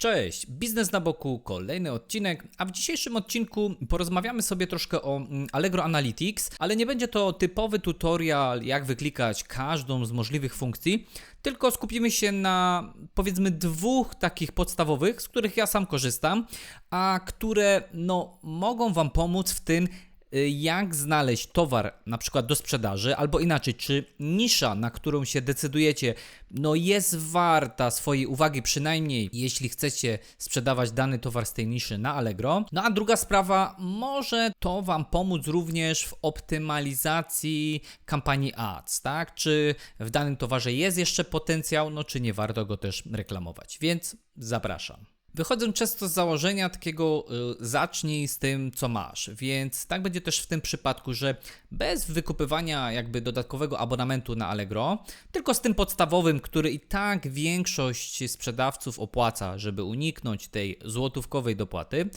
Cześć, Biznes na Boku, kolejny odcinek, a w dzisiejszym odcinku porozmawiamy sobie troszkę o mm, Allegro Analytics, ale nie będzie to typowy tutorial, jak wyklikać każdą z możliwych funkcji, tylko skupimy się na powiedzmy dwóch takich podstawowych, z których ja sam korzystam, a które no, mogą Wam pomóc w tym, jak znaleźć towar na przykład do sprzedaży, albo inaczej, czy nisza, na którą się decydujecie, no jest warta swojej uwagi, przynajmniej jeśli chcecie sprzedawać dany towar z tej niszy na Allegro. No a druga sprawa, może to Wam pomóc również w optymalizacji kampanii ads, tak? Czy w danym towarze jest jeszcze potencjał, no czy nie warto go też reklamować. Więc zapraszam. Wychodzę często z założenia takiego y, zacznij z tym, co masz, więc tak będzie też w tym przypadku, że bez wykupywania jakby dodatkowego abonamentu na Allegro, tylko z tym podstawowym, który i tak większość sprzedawców opłaca, żeby uniknąć tej złotówkowej dopłaty,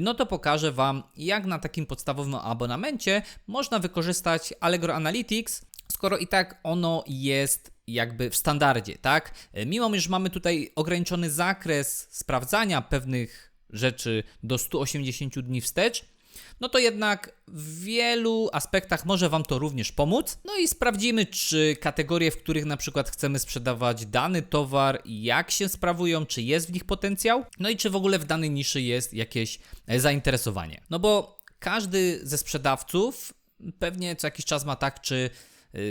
no to pokażę Wam, jak na takim podstawowym abonamencie można wykorzystać Allegro Analytics, skoro i tak ono jest jakby w standardzie, tak? Mimo, że mamy tutaj ograniczony zakres sprawdzania pewnych rzeczy do 180 dni wstecz, no to jednak w wielu aspektach może Wam to również pomóc. No i sprawdzimy, czy kategorie, w których na przykład chcemy sprzedawać dany towar, jak się sprawują, czy jest w nich potencjał, no i czy w ogóle w danej niszy jest jakieś zainteresowanie. No bo każdy ze sprzedawców pewnie co jakiś czas ma tak, czy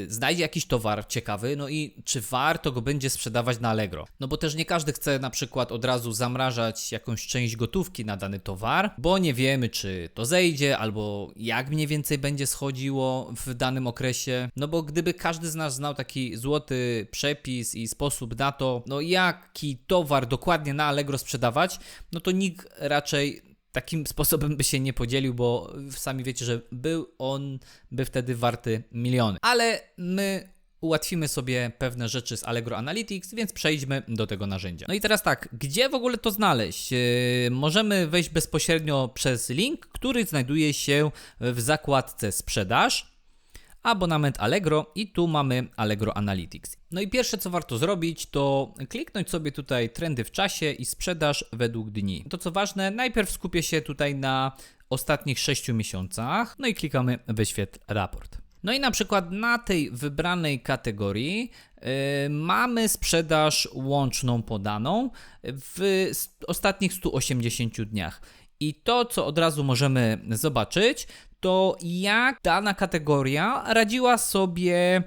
znajdzie jakiś towar ciekawy, no i czy warto go będzie sprzedawać na Allegro. No bo też nie każdy chce na przykład od razu zamrażać jakąś część gotówki na dany towar, bo nie wiemy, czy to zejdzie, albo jak mniej więcej będzie schodziło w danym okresie. No bo gdyby każdy z nas znał taki złoty przepis i sposób na to, no jaki towar dokładnie na Allegro sprzedawać, no to nikt raczej takim sposobem by się nie podzielił, bo sami wiecie, że był on by wtedy warty miliony. Ale my ułatwimy sobie pewne rzeczy z Allegro Analytics, więc przejdźmy do tego narzędzia. No i teraz tak, gdzie w ogóle to znaleźć? Yy, możemy wejść bezpośrednio przez link, który znajduje się w zakładce sprzedaż abonament Allegro i tu mamy Allegro Analytics. No i pierwsze co warto zrobić to kliknąć sobie tutaj trendy w czasie i sprzedaż według dni. To co ważne, najpierw skupię się tutaj na ostatnich 6 miesiącach, no i klikamy wyświetl raport. No i na przykład na tej wybranej kategorii yy, mamy sprzedaż łączną podaną w ostatnich 180 dniach. I to, co od razu możemy zobaczyć, to jak dana kategoria radziła sobie e,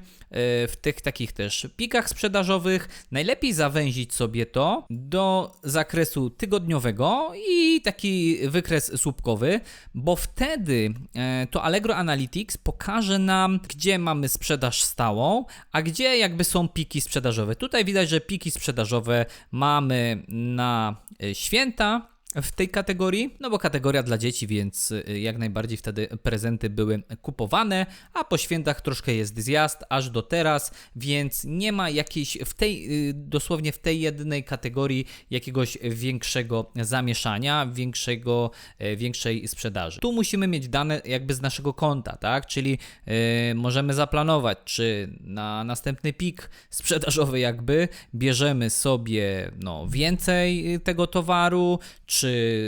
w tych takich też pikach sprzedażowych. Najlepiej zawęzić sobie to do zakresu tygodniowego i taki wykres słupkowy, bo wtedy e, to Allegro Analytics pokaże nam, gdzie mamy sprzedaż stałą, a gdzie jakby są piki sprzedażowe. Tutaj widać, że piki sprzedażowe mamy na e, święta w tej kategorii, no bo kategoria dla dzieci, więc y, jak najbardziej wtedy prezenty były kupowane, a po świętach troszkę jest zjazd aż do teraz, więc nie ma jakiejś w tej, y, dosłownie w tej jednej kategorii jakiegoś większego zamieszania, większego, e, większej sprzedaży. Tu musimy mieć dane jakby z naszego konta, tak, czyli yy, możemy zaplanować, czy na następny pik sprzedażowy jakby bierzemy sobie no, więcej tego towaru, czy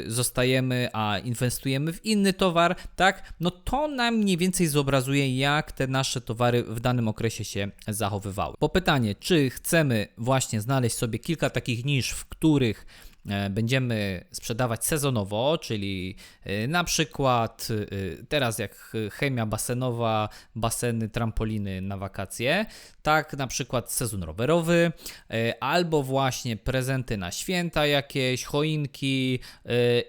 zostajemy, a inwestujemy w inny towar, tak? No to nam mniej więcej zobrazuje, jak te nasze towary w danym okresie się zachowywały. Po pytanie, czy chcemy właśnie znaleźć sobie kilka takich nisz, w których będziemy sprzedawać sezonowo, czyli e, na przykład e, teraz jak chemia basenowa, baseny, trampoliny na wakacje, tak na przykład sezon rowerowy, albo właśnie prezenty na święta jakieś, choinki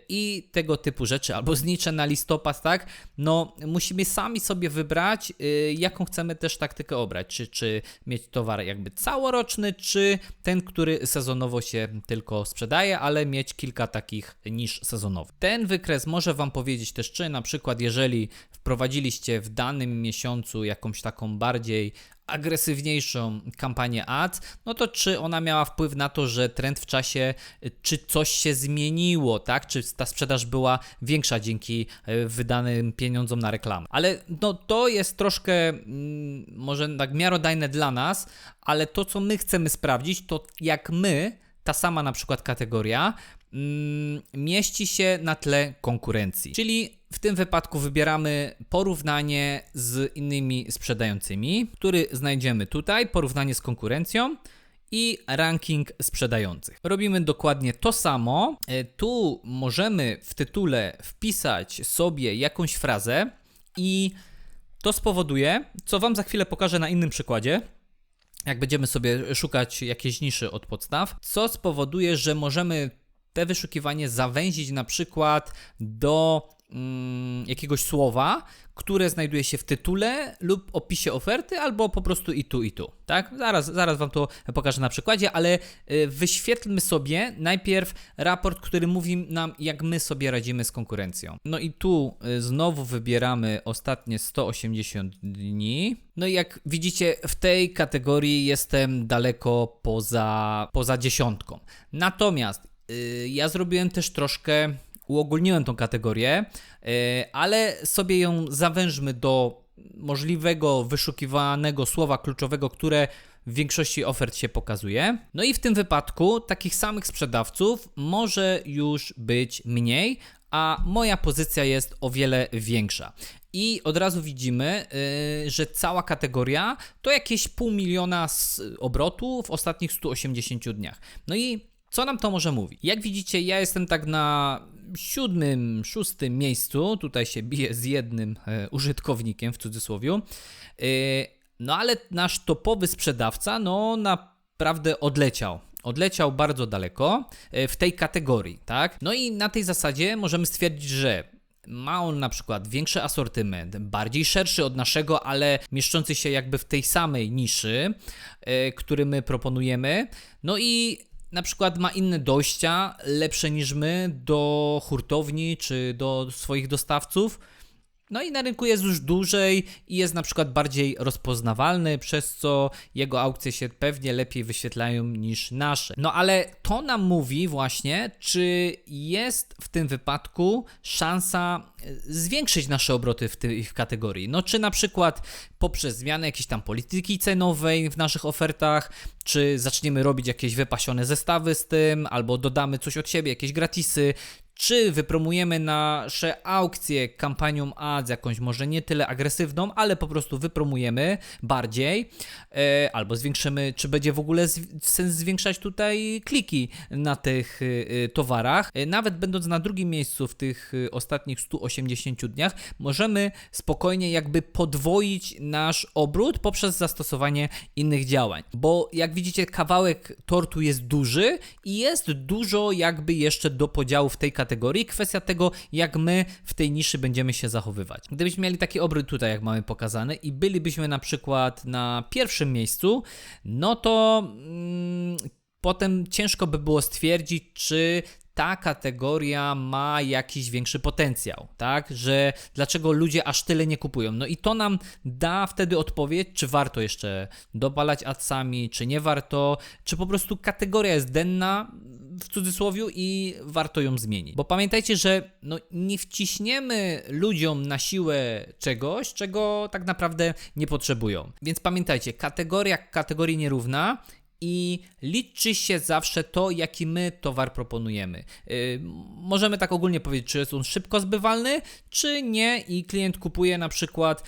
i tego typu rzeczy, albo znicze na listopad, tak? No musimy sami sobie wybrać, jaką chcemy też taktykę obrać, czy, czy mieć towar jakby całoroczny, czy ten, który sezonowo się tylko sprzedaje, ale mieć kilka takich niż sezonowych. Ten wykres może Wam powiedzieć też, czy na przykład jeżeli wprowadziliście w danym miesiącu jakąś taką bardziej agresywniejszą kampanię ads, no to czy ona miała wpływ na to, że trend w czasie, czy coś się zmieniło, tak? Czy ta sprzedaż była większa dzięki e, wydanym pieniądzom na reklamę. Ale no to jest troszkę mm, może tak miarodajne dla nas, ale to co my chcemy sprawdzić, to jak my ta sama na przykład kategoria mm, mieści się na tle konkurencji. Czyli w tym wypadku wybieramy porównanie z innymi sprzedającymi, który znajdziemy tutaj, porównanie z konkurencją i ranking sprzedających. Robimy dokładnie to samo. E, Tu możemy w tytule wpisać sobie jakąś frazę i to spowoduje, co Wam za chwilę pokażę na innym przykładzie, jak będziemy sobie szukać jakiejś niszy od podstaw, co spowoduje, że możemy te wyszukiwanie zawęzić na przykład do mm, jakiegoś słowa, które znajduje się w tytule lub opisie oferty, albo po prostu i tu, i tu. Tak? Zaraz, zaraz Wam to pokażę na przykładzie, ale y, wyświetlmy sobie najpierw raport, który mówi nam, jak my sobie radzimy z konkurencją. No i tu y, znowu wybieramy ostatnie 180 dni. No i jak widzicie, w tej kategorii jestem daleko poza, poza dziesiątką. Natomiast y, ja zrobiłem też troszkę uogólniłem tą kategorię, yy, ale sobie ją zawężmy do możliwego wyszukiwanego słowa kluczowego, które w większości ofert się pokazuje. No i w tym wypadku takich samych sprzedawców może już być mniej, a moja pozycja jest o wiele większa. I od razu widzimy, yy, że cała kategoria to jakieś pół miliona z obrotu w ostatnich 180 dniach. No i co nam to może mówić? Jak widzicie, ja jestem tak na siódmym, szóstym miejscu. Tutaj się biję z jednym e, użytkownikiem w cudzysłowie. E, no ale nasz topowy sprzedawca, no naprawdę odleciał. Odleciał bardzo daleko e, w tej kategorii, tak? No i na tej zasadzie możemy stwierdzić, że ma on na przykład większy asortyment, bardziej szerszy od naszego, ale mieszczący się jakby w tej samej niszy, yy, który my proponujemy. No i na przykład ma inne dojścia, lepsze niż my, do hurtowni czy do swoich dostawców. No i na rynku jest już dłużej i jest na przykład bardziej rozpoznawalny, przez co jego aukcje się pewnie lepiej wyświetlają niż nasze. No ale to nam mówi właśnie, czy jest w tym wypadku szansa e, zwiększyć nasze obroty w tej kategorii. No czy na przykład poprzez zmianę jakiejś tam polityki cenowej w naszych ofertach, czy zaczniemy robić jakieś wypasione zestawy z tym, albo dodamy coś od siebie, jakieś gratisy, czy wypromujemy nasze aukcje kampanią ads, jakąś może nie tyle agresywną, ale po prostu wypromujemy bardziej, e, albo zwiększymy, czy będzie w ogóle sens zwiększać tutaj kliki na tych e, towarach. E, nawet będąc na drugim miejscu w tych e, ostatnich 180 dniach, możemy spokojnie jakby podwoić nasz obrót poprzez zastosowanie innych działań. Bo jak widzicie, kawałek tortu jest duży i jest dużo jakby jeszcze do podziału w tej kategorii. Kwestia tego, jak my w tej niszy będziemy się zachowywać. Gdybyśmy mieli taki obrót tutaj, jak mamy pokazany, i bylibyśmy na przykład na pierwszym miejscu, no to. Mm, Potem ciężko by było stwierdzić, czy ta kategoria ma jakiś większy potencjał, tak? Że dlaczego ludzie aż tyle nie kupują. No i to nam da wtedy odpowiedź, czy warto jeszcze dopalać adsami, czy nie warto, czy po prostu kategoria jest denna w cudzysłowie i warto ją zmienić. Bo pamiętajcie, że no, nie wciśniemy ludziom na siłę czegoś, czego tak naprawdę nie potrzebują. Więc pamiętajcie, kategoria kategorii nierówna i liczy się zawsze to, jaki my towar proponujemy. Yy, możemy tak ogólnie powiedzieć, czy jest on szybko zbywalny, czy nie, i klient kupuje na przykład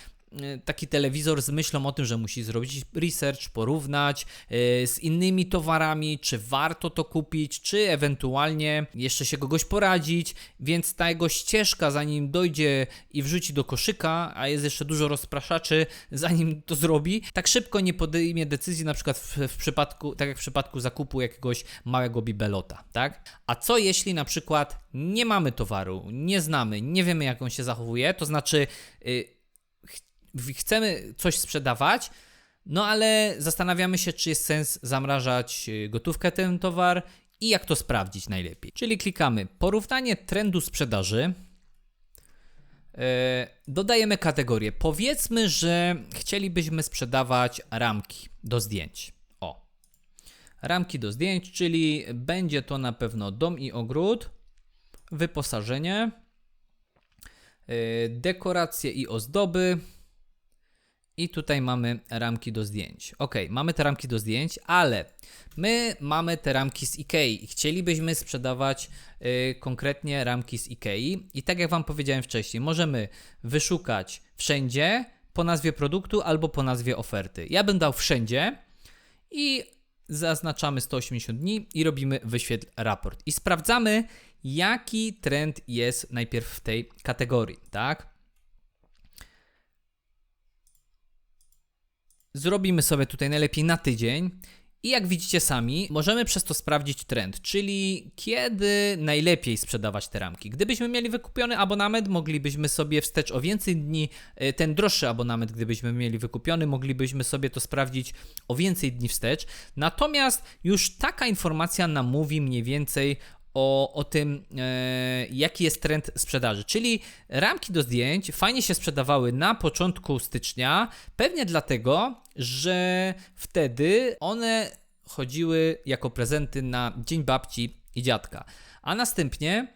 taki telewizor z myślą o tym, że musi zrobić research, porównać yy, z innymi towarami, czy warto to kupić, czy ewentualnie jeszcze się kogoś poradzić, więc ta jego ścieżka, zanim dojdzie i wrzuci do koszyka, a jest jeszcze dużo rozpraszaczy, zanim to zrobi, tak szybko nie podejmie decyzji, na przykład w, w przypadku, tak jak w przypadku zakupu jakiegoś małego bibelota, tak? A co jeśli na przykład nie mamy towaru, nie znamy, nie wiemy jak on się zachowuje, to znaczy yy, chcemy coś sprzedawać, no ale zastanawiamy się, czy jest sens zamrażać y, gotówkę ten towar i jak to sprawdzić najlepiej. Czyli klikamy porównanie trendu sprzedaży. E, dodajemy kategorię. Powiedzmy, że chcielibyśmy sprzedawać ramki do zdjęć. O. Ramki do zdjęć, czyli będzie to na pewno dom i ogród, wyposażenie, e, dekoracje i ozdoby, I tutaj mamy ramki do zdjęć. Ok, mamy te ramki do zdjęć, ale my mamy te ramki z IKEA i chcielibyśmy sprzedawać y, konkretnie ramki z IKEA. I tak jak Wam powiedziałem wcześniej, możemy wyszukać wszędzie po nazwie produktu albo po nazwie oferty. Ja bym dał wszędzie i zaznaczamy 180 dni i robimy wyświetl raport. I sprawdzamy, jaki trend jest najpierw w tej kategorii, tak? Zrobimy sobie tutaj najlepiej na tydzień. I jak widzicie sami, możemy przez to sprawdzić trend, czyli kiedy najlepiej sprzedawać te ramki. Gdybyśmy mieli wykupiony abonament, moglibyśmy sobie wstecz o więcej dni, y, ten droższy abonament, gdybyśmy mieli wykupiony, moglibyśmy sobie to sprawdzić o więcej dni wstecz. Natomiast już taka informacja nam mówi mniej więcej o, o tym, e, jaki jest trend sprzedaży. Czyli ramki do zdjęć fajnie się sprzedawały na początku stycznia, pewnie dlatego, że wtedy one chodziły jako prezenty na Dzień Babci i Dziadka. A następnie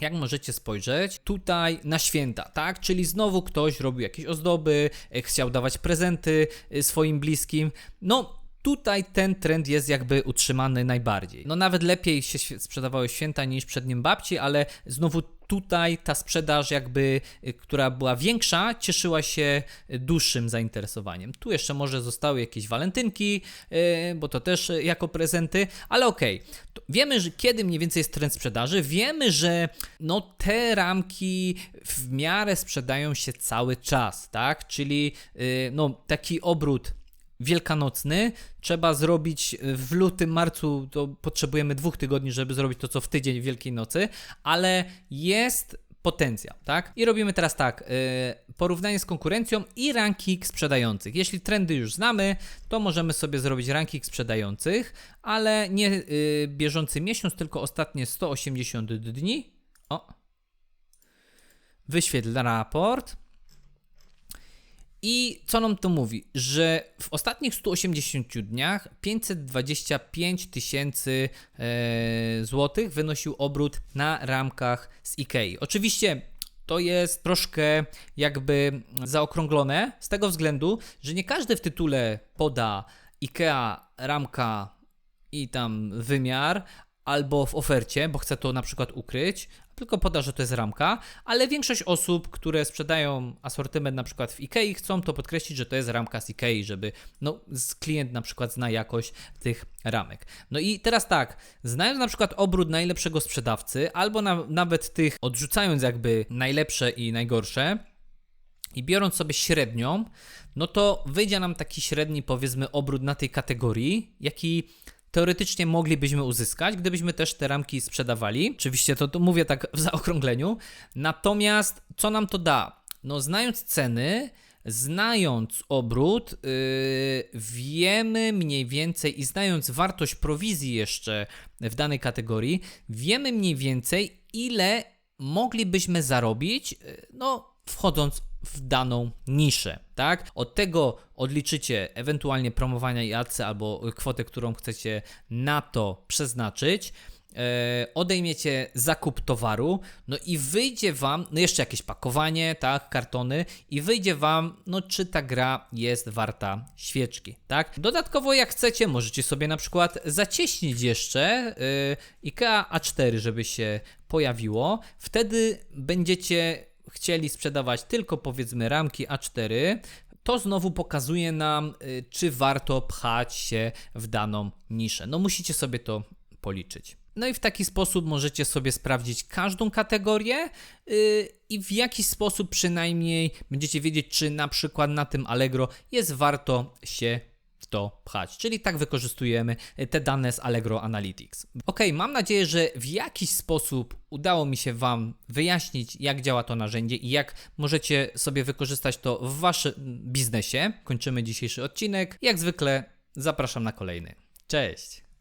jak możecie spojrzeć, tutaj na święta, tak? Czyli znowu ktoś robił jakieś ozdoby, e, chciał dawać prezenty e, swoim bliskim. No, tutaj ten trend jest jakby utrzymany najbardziej. No nawet lepiej się sprzedawały święta niż przed nim babci, ale znowu tutaj ta sprzedaż jakby, y, która była większa, cieszyła się y, dłuższym zainteresowaniem. Tu jeszcze może zostały jakieś walentynki, y, bo to też jako prezenty, ale okej. To Wiemy, że kiedy mniej więcej jest trend sprzedaży, wiemy, że no te ramki w miarę sprzedają się cały czas, tak? Czyli no taki obrót wielkanocny trzeba zrobić w lutym, marcu, to potrzebujemy dwóch tygodni, żeby zrobić to, co w tydzień Wielkiej Nocy, ale jest potencjał, tak? I robimy teraz tak, yy, porównanie z konkurencją i ranking sprzedających. Jeśli trendy już znamy, to możemy sobie zrobić ranking sprzedających, ale nie yy, bieżący miesiąc, tylko ostatnie 180 dni. O. Wyświetl raport. I co nam to mówi? Że w ostatnich 180 dniach 525 tysięcy e, złotych wynosił obrót na ramkach z IKEA. Oczywiście to jest troszkę jakby zaokrąglone z tego względu, że nie każdy w tytule poda IKEA ramka i tam wymiar, albo w ofercie, bo chce to na przykład ukryć, tylko poda, że to jest ramka, ale większość osób, które sprzedają asortyment na przykład w IKEA, chcą to podkreślić, że to jest ramka z IKEA, żeby no, klient na przykład zna jakość tych ramek. No i teraz tak, znając na przykład obrót najlepszego sprzedawcy, albo na, nawet tych odrzucając jakby najlepsze i najgorsze, i biorąc sobie średnią, no to wyjdzie nam taki średni, powiedzmy, obrót na tej kategorii, jaki teoretycznie moglibyśmy uzyskać, gdybyśmy też te ramki sprzedawali. Oczywiście to, to mówię tak w zaokrągleniu. Natomiast co nam to da? No, znając ceny, znając obrót, yy, wiemy mniej więcej i znając wartość prowizji jeszcze w danej kategorii, wiemy mniej więcej, ile moglibyśmy zarobić, yy, no, wchodząc w daną niszę, tak? Od tego odliczycie ewentualnie promowania i adce albo kwotę, którą chcecie na to przeznaczyć. E, odejmiecie zakup towaru, no i wyjdzie Wam, no jeszcze jakieś pakowanie, tak, kartony, i wyjdzie Wam, no czy ta gra jest warta świeczki, tak. Dodatkowo, jak chcecie, możecie sobie na przykład zacieśnić jeszcze y, IKEA A4, żeby się pojawiło. Wtedy będziecie chcieli sprzedawać tylko powiedzmy ramki A4, to znowu pokazuje nam, y, czy warto pchać się w daną niszę. No musicie sobie to policzyć. No i w taki sposób możecie sobie sprawdzić każdą kategorię yy, i w jakiś sposób przynajmniej będziecie wiedzieć, czy na przykład na tym Allegro jest warto się to pchać. Czyli tak wykorzystujemy te dane z Allegro Analytics. Ok, mam nadzieję, że w jakiś sposób udało mi się Wam wyjaśnić, jak działa to narzędzie i jak możecie sobie wykorzystać to w Waszym biznesie. Kończymy dzisiejszy odcinek. Jak zwykle zapraszam na kolejny. Cześć!